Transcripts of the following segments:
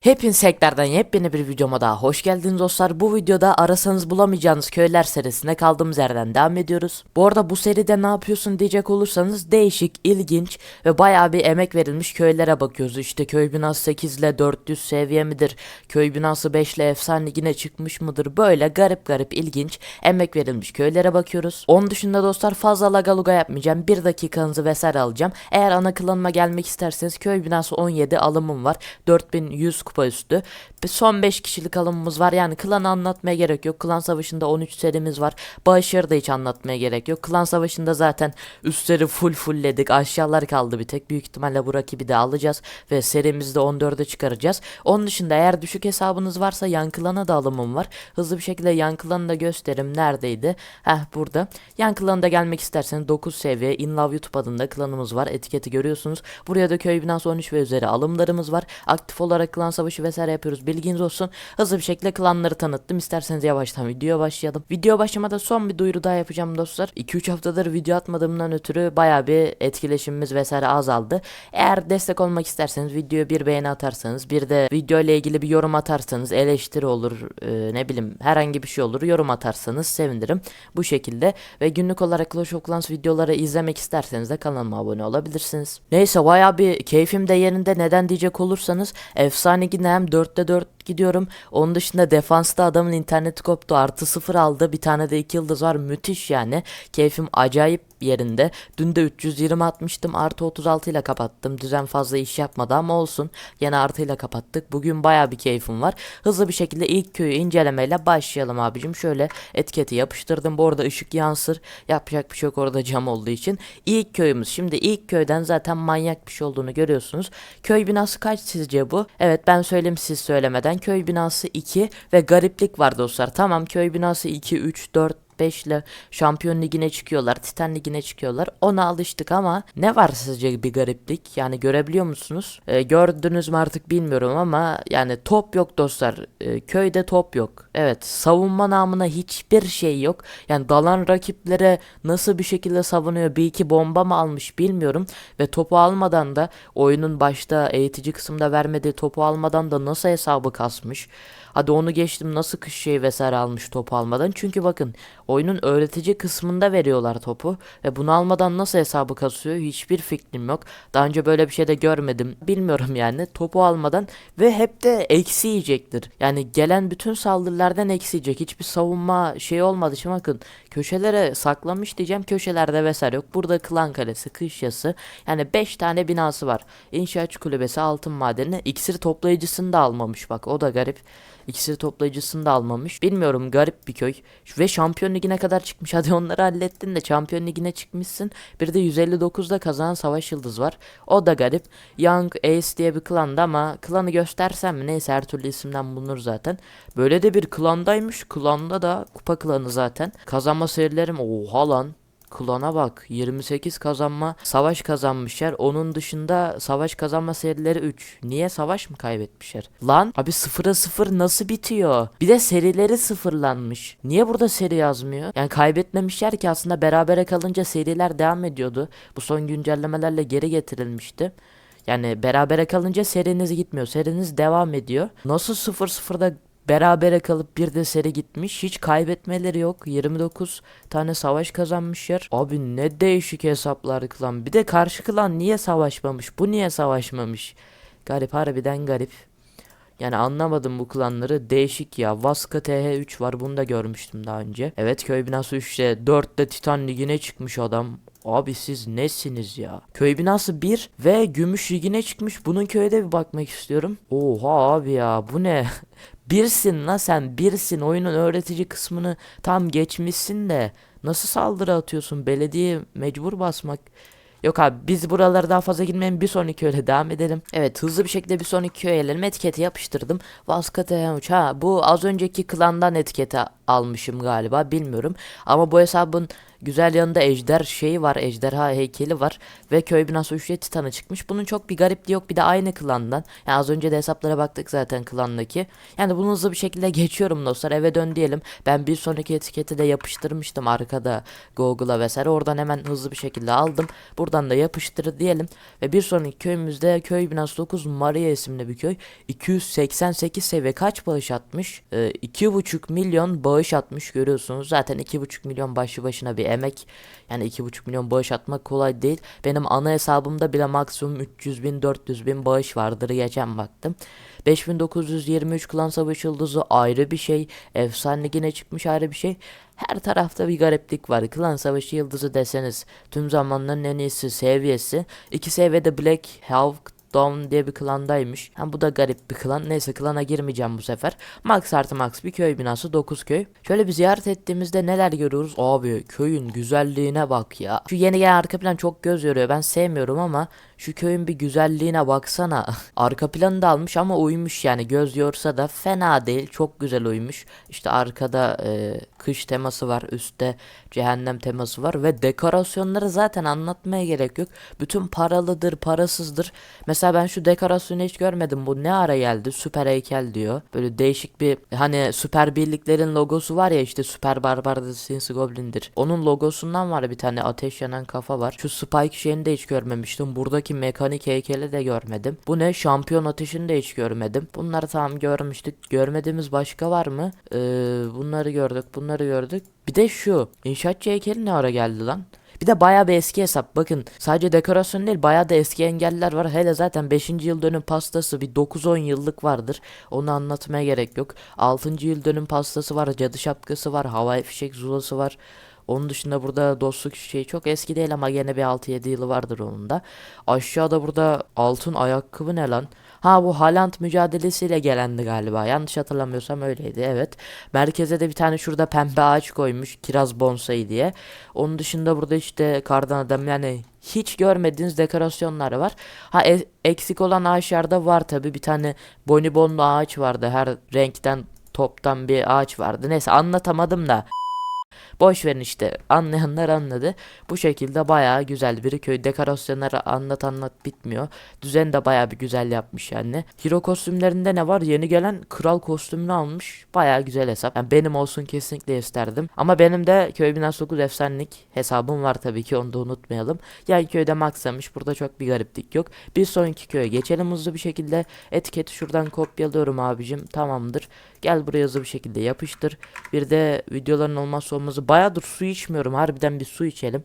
Hepiniz tekrardan yepyeni bir videoma daha hoş geldiniz dostlar. Bu videoda arasanız bulamayacağınız köyler serisine kaldığımız yerden devam ediyoruz. Bu arada bu seride ne yapıyorsun diyecek olursanız değişik, ilginç ve bayağı bir emek verilmiş köylere bakıyoruz. İşte köy binası 8 ile 400 seviye midir? Köy binası 5 ile efsane ligine çıkmış mıdır? Böyle garip garip ilginç emek verilmiş köylere bakıyoruz. Onun dışında dostlar fazla lagaluga yapmayacağım. Bir dakikanızı vesaire alacağım. Eğer ana klanıma gelmek isterseniz köy binası 17 alımım var. 4100 kupa üstü. Son 5 kişilik alımımız var. Yani klanı anlatmaya gerek yok. Klan savaşında 13 serimiz var. Bağışları da hiç anlatmaya gerek yok. Klan savaşında zaten üstleri full fullledik. Aşağılar kaldı bir tek. Büyük ihtimalle bu rakibi de alacağız. Ve serimizi de 14'e çıkaracağız. Onun dışında eğer düşük hesabınız varsa yan klana da alımım var. Hızlı bir şekilde yan klanı da gösterim. Neredeydi? Heh burada. Yan klanı da gelmek isterseniz 9 seviye In Love YouTube adında klanımız var. Etiketi görüyorsunuz. Buraya da köy binası 13 ve üzeri alımlarımız var. Aktif olarak klan savaşı vesaire yapıyoruz. Bilginiz olsun. Hızlı bir şekilde klanları tanıttım. İsterseniz yavaştan videoya başlayalım. Video başlamada son bir duyuru daha yapacağım dostlar. 2-3 haftadır video atmadığımdan ötürü baya bir etkileşimimiz vesaire azaldı. Eğer destek olmak isterseniz videoya bir beğeni atarsanız bir de video ile ilgili bir yorum atarsanız eleştiri olur e, ne bileyim herhangi bir şey olur yorum atarsanız sevinirim. Bu şekilde ve günlük olarak Clash of Clans videoları izlemek isterseniz de kanalıma abone olabilirsiniz. Neyse baya bir keyfim de yerinde neden diyecek olursanız efsane yine hem 4'te 4 gidiyorum. Onun dışında defansta adamın interneti koptu. Artı 0 aldı. Bir tane de 2 yıldız var. Müthiş yani. Keyfim acayip yerinde. Dün de 320 atmıştım. Artı 36 ile kapattım. Düzen fazla iş yapmadı ama olsun. Yine artıyla kapattık. Bugün baya bir keyfim var. Hızlı bir şekilde ilk köyü incelemeyle başlayalım abicim. Şöyle etiketi yapıştırdım. Bu arada ışık yansır. Yapacak bir şey yok orada cam olduğu için. İlk köyümüz. Şimdi ilk köyden zaten manyak bir şey olduğunu görüyorsunuz. Köy binası kaç sizce bu? Evet ben söyleyeyim siz söylemeden. Köy binası 2 ve gariplik var dostlar. Tamam köy binası 2, 3, 4, 5 ile Şampiyon Ligi'ne çıkıyorlar. Titan Ligi'ne çıkıyorlar. Ona alıştık ama ne var sizce bir gariplik? Yani görebiliyor musunuz? Ee, gördünüz mü artık bilmiyorum ama yani top yok dostlar. Ee, köyde top yok. Evet savunma namına hiçbir şey yok. Yani dalan rakiplere nasıl bir şekilde savunuyor? Bir iki bomba mı almış bilmiyorum. Ve topu almadan da oyunun başta eğitici kısımda vermediği topu almadan da nasıl hesabı kasmış? Hadi onu geçtim nasıl kış şey vesaire almış topu almadan. Çünkü bakın oyunun öğretici kısmında veriyorlar topu. Ve bunu almadan nasıl hesabı kasıyor hiçbir fikrim yok. Daha önce böyle bir şey de görmedim. Bilmiyorum yani topu almadan ve hep de eksi yiyecektir. Yani gelen bütün saldırılardan eksi yiyecek. Hiçbir savunma şey olmadı. Şimdi bakın köşelere saklamış diyeceğim. Köşelerde vesaire yok. Burada klan kalesi, kışyası. Yani 5 tane binası var. İnşaatçı kulübesi, altın madeni. İksir toplayıcısını da almamış bak o da garip. İksir toplayıcısını da almamış. Bilmiyorum garip bir köy. Ve şampiyon ligine kadar çıkmış. Hadi onları hallettin de şampiyon ligine çıkmışsın. Bir de 159'da kazanan savaş yıldız var. O da garip. Young Ace diye bir klanda ama klanı göstersem mi neyse her türlü isimden bulunur zaten. Böyle de bir klandaymış. Klanda da kupa klanı zaten. Kazanma serilerim oha lan. Klana bak 28 kazanma savaş kazanmışlar. Onun dışında savaş kazanma serileri 3. Niye savaş mı kaybetmişler? Lan abi 0'a 0 nasıl bitiyor? Bir de serileri sıfırlanmış. Niye burada seri yazmıyor? Yani kaybetmemişler ki aslında berabere kalınca seriler devam ediyordu. Bu son güncellemelerle geri getirilmişti. Yani berabere kalınca seriniz gitmiyor. Seriniz devam ediyor. Nasıl 0-0'da berabere kalıp bir de seri gitmiş. Hiç kaybetmeleri yok. 29 tane savaş kazanmışlar. Abi ne değişik hesaplar klan. Bir de karşı klan niye savaşmamış? Bu niye savaşmamış? Garip harbiden garip. Yani anlamadım bu klanları. Değişik ya. Vaska TH3 var. Bunu da görmüştüm daha önce. Evet köy binası 3'te 4'te Titan Ligi'ne çıkmış adam. Abi siz nesiniz ya? Köy binası 1 ve Gümüş Ligi'ne çıkmış. Bunun köyde bir bakmak istiyorum. Oha abi ya bu ne? Birsin la sen birsin oyunun öğretici kısmını tam geçmişsin de nasıl saldırı atıyorsun belediye mecbur basmak Yok abi biz buralara daha fazla girmeyelim bir sonraki öyle devam edelim. Evet hızlı bir şekilde bir sonraki köye gelelim etiketi yapıştırdım. Vaskate ha bu az önceki klandan etiketi almışım galiba bilmiyorum. Ama bu hesabın güzel yanında ejder şeyi var. Ejderha heykeli var. Ve köy binası üçlü titanı çıkmış. Bunun çok bir garipliği yok. Bir de aynı klandan. Yani az önce de hesaplara baktık zaten klandaki. Yani bunu hızlı bir şekilde geçiyorum dostlar. Eve dön diyelim. Ben bir sonraki etiketi de yapıştırmıştım arkada Google'a vesaire. Oradan hemen hızlı bir şekilde aldım. Buradan da yapıştır diyelim. Ve bir sonraki köyümüzde köy binası 9 Maria isimli bir köy. 288 seviye kaç bağış atmış? Ee, 2,5 milyon bağış atmış görüyorsunuz. Zaten 2,5 milyon başlı başına bir emek. Yani 2,5 milyon bağış atmak kolay değil. Benim ana hesabımda bile maksimum 300 bin 400 bin bağış vardır geçen baktım. 5923 klan savaş yıldızı ayrı bir şey. Efsane ligine çıkmış ayrı bir şey. Her tarafta bir gariplik var. Klan savaşı yıldızı deseniz tüm zamanların en iyisi seviyesi. İki seviyede Black Hawk Dawn diye bir klandaymış. Ha, bu da garip bir klan. Neyse klana girmeyeceğim bu sefer. Max artı max bir köy binası 9 köy. Şöyle bir ziyaret ettiğimizde neler görüyoruz? Abi köyün güzelliğine bak ya. Şu yeni gelen arka plan çok göz yoruyor. Ben sevmiyorum ama şu köyün bir güzelliğine baksana. arka planı da almış ama uymuş yani. Göz yorsa da fena değil. Çok güzel uymuş. İşte arkada e, kış teması var. Üstte cehennem teması var. Ve dekorasyonları zaten anlatmaya gerek yok. Bütün paralıdır, parasızdır. Mesela ben şu dekorasyonu hiç görmedim. Bu ne ara geldi? Süper heykel diyor. Böyle değişik bir hani süper birliklerin logosu var ya işte Süper Barbar Sinsi Goblin'dir. Onun logosundan var bir tane ateş yanan kafa var. Şu Spike şeyini de hiç görmemiştim. Buradaki mekanik heykeli de görmedim. Bu ne? Şampiyon ateşini de hiç görmedim. Bunları tamam görmüştük. Görmediğimiz başka var mı? Ee, bunları gördük. Bunları gördük. Bir de şu. İnşaatçı heykeli ne ara geldi lan? Bir de bayağı bir eski hesap. Bakın sadece dekorasyon değil bayağı da eski engeller var. Hele zaten 5. yıl dönüm pastası bir 9-10 yıllık vardır. Onu anlatmaya gerek yok. 6. yıl dönüm pastası var. Cadı şapkası var. Havai fişek zulası var. Onun dışında burada dostluk şey çok eski değil ama gene bir 6-7 yılı vardır onun da. Aşağıda burada altın ayakkabı ne lan? Ha bu Haaland mücadelesiyle gelendi galiba. Yanlış hatırlamıyorsam öyleydi. Evet. Merkeze de bir tane şurada pembe ağaç koymuş. Kiraz bonsai diye. Onun dışında burada işte kardan adam yani hiç görmediğiniz dekorasyonlar var. Ha e- eksik olan ağaçlarda var tabi. Bir tane bonibonlu ağaç vardı. Her renkten toptan bir ağaç vardı. Neyse anlatamadım da. Boş verin işte anlayanlar anladı. Bu şekilde bayağı güzel bir köy. Dekorasyonları anlat anlat bitmiyor. Düzen de bayağı bir güzel yapmış yani. Hero kostümlerinde ne var? Yeni gelen kral kostümünü almış. Bayağı güzel hesap. Yani benim olsun kesinlikle isterdim. Ama benim de köy binası 9 efsanelik hesabım var tabii ki onu da unutmayalım. Yani köyde maxlamış. Burada çok bir gariplik yok. Bir sonraki köye geçelim hızlı bir şekilde. Etiketi şuradan kopyalıyorum abicim. Tamamdır. Gel buraya hızlı bir şekilde yapıştır. Bir de videoların olmazsa olmazı bayağıdır su içmiyorum. Harbiden bir su içelim.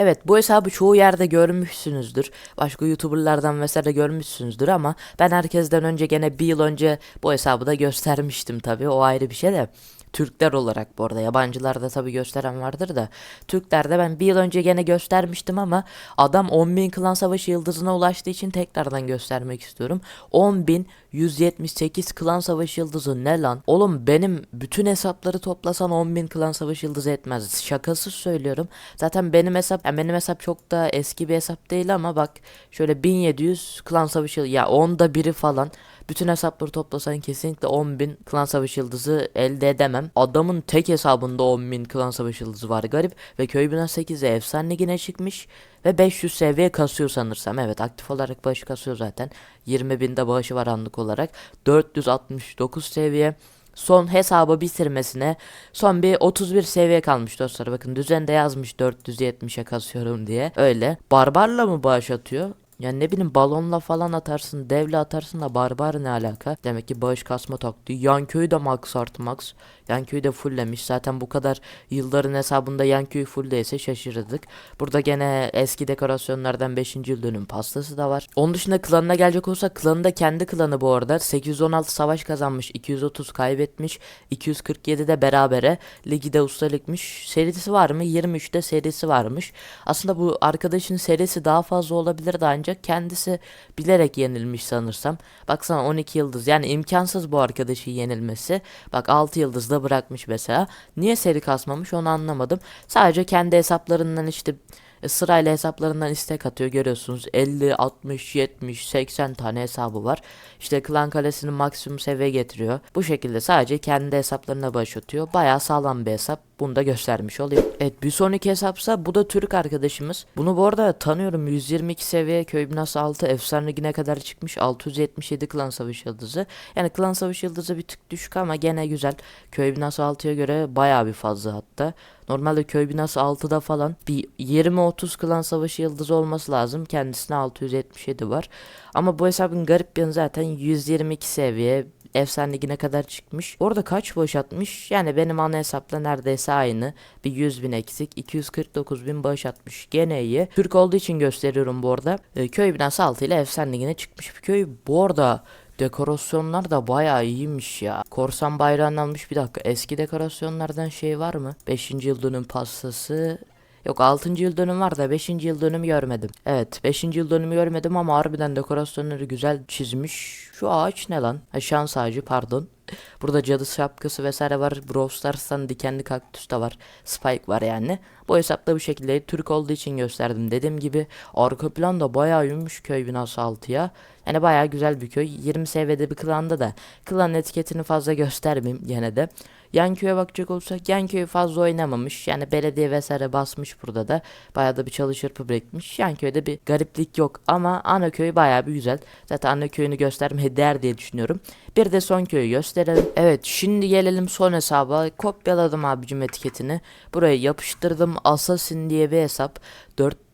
Evet bu hesabı çoğu yerde görmüşsünüzdür. Başka youtuberlardan vesaire görmüşsünüzdür ama ben herkesten önce gene bir yıl önce bu hesabı da göstermiştim tabi o ayrı bir şey de. Türkler olarak bu arada. Yabancılarda tabi gösteren vardır da. Türklerde ben bir yıl önce gene göstermiştim ama adam 10.000 klan savaşı yıldızına ulaştığı için tekrardan göstermek istiyorum. 10.178 klan savaşı yıldızı ne lan? Oğlum benim bütün hesapları toplasan 10.000 klan savaşı yıldızı etmez. Şakasız söylüyorum. Zaten benim hesap yani benim hesap çok da eski bir hesap değil ama bak şöyle 1700 klan savaşı ya onda biri falan bütün hesapları toplasan kesinlikle 10.000 klan savaşı yıldızı elde edemem. Adamın tek hesabında 10.000 klan savaşı yıldızı var garip. Ve köy bina 8'e efsane ligine çıkmış. Ve 500 seviye kasıyor sanırsam. Evet aktif olarak bağış kasıyor zaten. 20.000'de bağışı var anlık olarak. 469 seviye son hesabı bitirmesine son bir 31 seviye kalmış dostlar. Bakın düzende yazmış 470'e kasıyorum diye. Öyle. Barbarla mı bağış atıyor? Yani ne bileyim balonla falan atarsın, devle atarsın da barbar ne alaka? Demek ki bağış kasma taktiği. Yan köyü de max artı max. Yan köyü de fulllemiş. Zaten bu kadar yılların hesabında yan köyü fulldeyse şaşırırdık. Burada gene eski dekorasyonlardan 5. yıl dönüm pastası da var. Onun dışında klanına gelecek olsa klanı da kendi klanı bu arada. 816 savaş kazanmış, 230 kaybetmiş, 247 de berabere. Ligi de ustalıkmış. Serisi var mı? 23'te serisi varmış. Aslında bu arkadaşın serisi daha fazla olabilir de ancak kendisi bilerek yenilmiş sanırsam. Baksana 12 yıldız. Yani imkansız bu arkadaşın yenilmesi. Bak 6 yıldız bırakmış mesela. Niye seri kasmamış onu anlamadım. Sadece kendi hesaplarından işte E, sırayla hesaplarından istek atıyor görüyorsunuz 50, 60, 70, 80 tane hesabı var. İşte klan kalesini maksimum seviye getiriyor. Bu şekilde sadece kendi hesaplarına başlatıyor. Bayağı sağlam bir hesap. Bunu da göstermiş oluyor. Evet bir sonraki hesapsa bu da Türk arkadaşımız. Bunu bu arada tanıyorum 122 seviye köy binası 6 efsane ligine kadar çıkmış 677 klan savaş yıldızı. Yani klan savaş yıldızı bir tık düşük ama gene güzel. Köy binası 6'ya göre bayağı bir fazla hatta. Normalde köy binası 6'da falan bir 20-30 klan savaşı yıldızı olması lazım. Kendisine 677 var. Ama bu hesabın garip yanı zaten 122 seviye efsane ligine kadar çıkmış. Orada kaç bağış atmış? Yani benim ana hesapla neredeyse aynı. Bir 100 bin eksik. 249 bin bağış atmış. Gene iyi. Türk olduğu için gösteriyorum bu arada. Ee, köy binası 6 ile efsane ligine çıkmış bir köy. Bu arada Dekorasyonlar da bayağı iyiymiş ya. Korsan bayrağını almış bir dakika. Eski dekorasyonlardan şey var mı? 5. yıl dönüm pastası. Yok 6. yıl dönüm var da 5. yıl dönümü görmedim. Evet 5. yıl dönümü görmedim ama harbiden dekorasyonları güzel çizmiş. Şu ağaç ne lan? Ha şans ağacı pardon. Burada cadı şapkası vesaire var. Brawl Stars'tan dikenli kaktüs de var. Spike var yani. Bu hesapta bu şekilde Türk olduğu için gösterdim. Dediğim gibi arka plan da bayağı yummuş köy binası 6'ya. Yani bayağı güzel bir köy. 20 seviyede bir klanda da. Klan etiketini fazla göstermeyeyim gene de. Yan köye bakacak olursak yan köyü fazla oynamamış. Yani belediye vesaire basmış burada da. Bayağı da bir çalışır birikmiş. Yan köyde bir gariplik yok ama ana köy bayağı bir güzel. Zaten ana köyünü göstermeye değer diye düşünüyorum. Bir de son köyü gösterelim. Evet şimdi gelelim son hesaba. Kopyaladım abicim etiketini. Buraya yapıştırdım. Assassin diye bir hesap.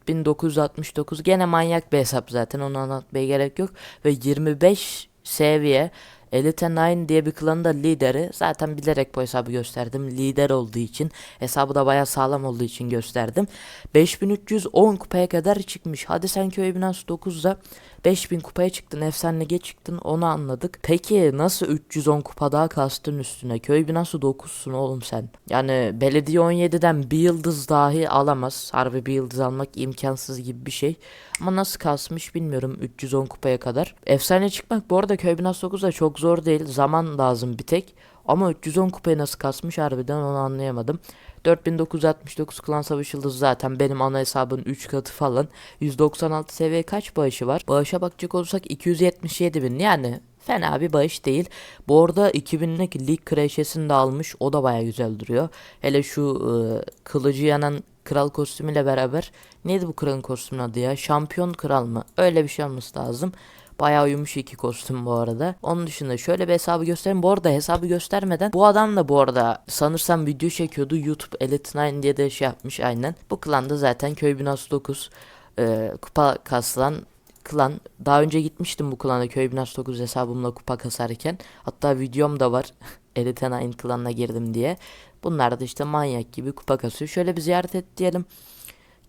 4969 gene manyak bir hesap zaten onu anlatmaya gerek yok. Ve 25 seviye Elite 9 diye bir klanın da lideri. Zaten bilerek bu hesabı gösterdim. Lider olduğu için. Hesabı da baya sağlam olduğu için gösterdim. 5310 kupaya kadar çıkmış. Hadi sen köy binası 9'da 5000 kupaya çıktın. Efsane lige çıktın. Onu anladık. Peki nasıl 310 kupa daha kastın üstüne? Köy binası 9'sun oğlum sen. Yani belediye 17'den bir yıldız dahi alamaz. Harbi bir yıldız almak imkansız gibi bir şey. Ama nasıl kasmış bilmiyorum 310 kupaya kadar. Efsane çıkmak bu arada köy binası 9'da çok zor değil. Zaman lazım bir tek. Ama 310 kupaya nasıl kasmış harbiden onu anlayamadım. 4969 klan savaş zaten benim ana hesabın 3 katı falan. 196 seviye kaç bağışı var? Bağışa bakacak olursak 277 bin yani Fena bir bağış değil. Bu arada 2000'lik lig kreşesini de almış. O da baya güzel duruyor. Hele şu ıı, kılıcı yanan kral kostümüyle beraber. Neydi bu kralın kostümün adı ya? Şampiyon kral mı? Öyle bir şey olması lazım. Bayağı uyumuş iki kostüm bu arada. Onun dışında şöyle bir hesabı göstereyim. Bu arada hesabı göstermeden bu adam da bu arada sanırsam video çekiyordu. YouTube Elite 9 diye de şey yapmış aynen. Bu klanda zaten köy binası 9 e, kupa kasılan klan. Daha önce gitmiştim bu klana köy binası 9 hesabımla kupa kasarken. Hatta videom da var. Elite 9 klanına girdim diye. Bunlar da işte manyak gibi kupa kasıyor. Şöyle bir ziyaret et diyelim.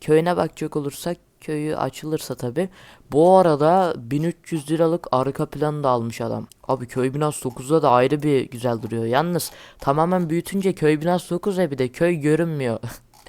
Köyüne bakacak olursak köyü açılırsa tabi. Bu arada 1300 liralık arka planı da almış adam. Abi köy binası 9'da da ayrı bir güzel duruyor. Yalnız tamamen büyütünce köy binası 9 bir de köy görünmüyor.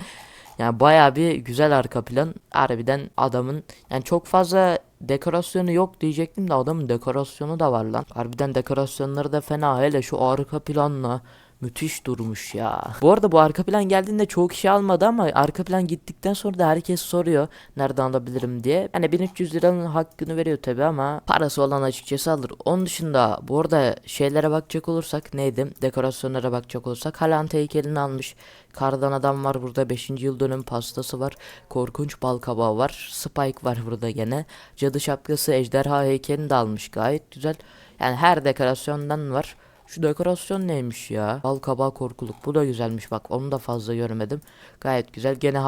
yani baya bir güzel arka plan. Harbiden adamın yani çok fazla dekorasyonu yok diyecektim de adamın dekorasyonu da var lan. Harbiden dekorasyonları da fena hele şu arka planla Müthiş durmuş ya. Bu arada bu arka plan geldiğinde çoğu kişi almadı ama arka plan gittikten sonra da herkes soruyor nereden alabilirim diye. Yani 1300 liranın hakkını veriyor tabi ama parası olan açıkçası alır. Onun dışında bu arada şeylere bakacak olursak neydi? Dekorasyonlara bakacak olursak Haaland heykelini almış. Kardan adam var burada 5. yıl dönüm pastası var. Korkunç bal kabağı var. Spike var burada gene. Cadı şapkası ejderha heykelini de almış gayet güzel. Yani her dekorasyondan var. Şu dekorasyon neymiş ya? Bal kabağı korkuluk. Bu da güzelmiş bak. Onu da fazla görmedim. Gayet güzel. Gene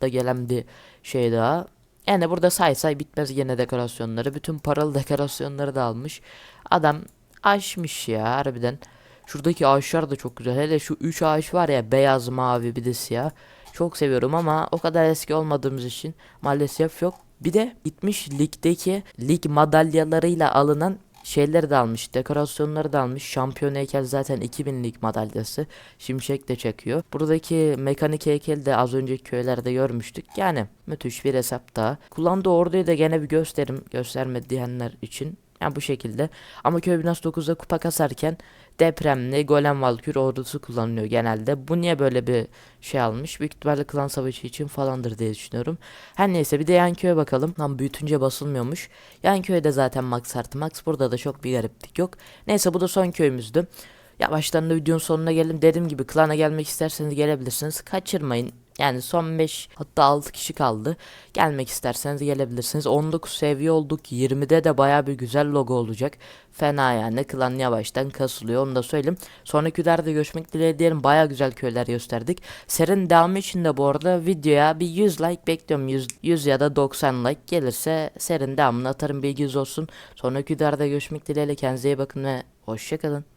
da gelen bir şey daha. Yani burada say say bitmez gene dekorasyonları. Bütün paralı dekorasyonları da almış. Adam aşmış ya harbiden. Şuradaki ağaçlar da çok güzel. Hele şu 3 ağaç var ya beyaz, mavi bir de siyah. Çok seviyorum ama o kadar eski olmadığımız için maalesef yok. Bir de gitmiş ligdeki lig madalyalarıyla alınan şeyleri de almış, dekorasyonları da almış. Şampiyon heykel zaten 2000'lik madalyası. Şimşek de çekiyor. Buradaki mekanik heykel de az önceki köylerde görmüştük. Yani müthiş bir hesap daha. Kullandığı orduyu da gene bir gösterim gösterme diyenler için. Yani bu şekilde. Ama köy binası 9'da kupa kasarken depremli golem valkür ordusu kullanılıyor genelde. Bu niye böyle bir şey almış? Büyük ihtimalle klan savaşı için falandır diye düşünüyorum. Her neyse bir de yan köye bakalım. Lan büyütünce basılmıyormuş. Yan köyde zaten max artı max. Burada da çok bir gariplik yok. Neyse bu da son köyümüzdü. Yavaştan da videonun sonuna geldim. Dediğim gibi klana gelmek isterseniz gelebilirsiniz. Kaçırmayın. Yani son 5 hatta 6 kişi kaldı. Gelmek isterseniz gelebilirsiniz. 19 seviye olduk. 20'de de baya bir güzel logo olacak. Fena yani. Klan yavaştan kasılıyor. Onu da söyleyeyim. Sonraki videolarda görüşmek dileğiyle diyelim. Baya güzel köyler gösterdik. Serinin devamı için de bu arada videoya bir 100 like bekliyorum. 100, 100 ya da 90 like gelirse serinin devamını atarım. Bilginiz olsun. Sonraki videolarda görüşmek dileğiyle. Kendinize iyi bakın ve hoşçakalın.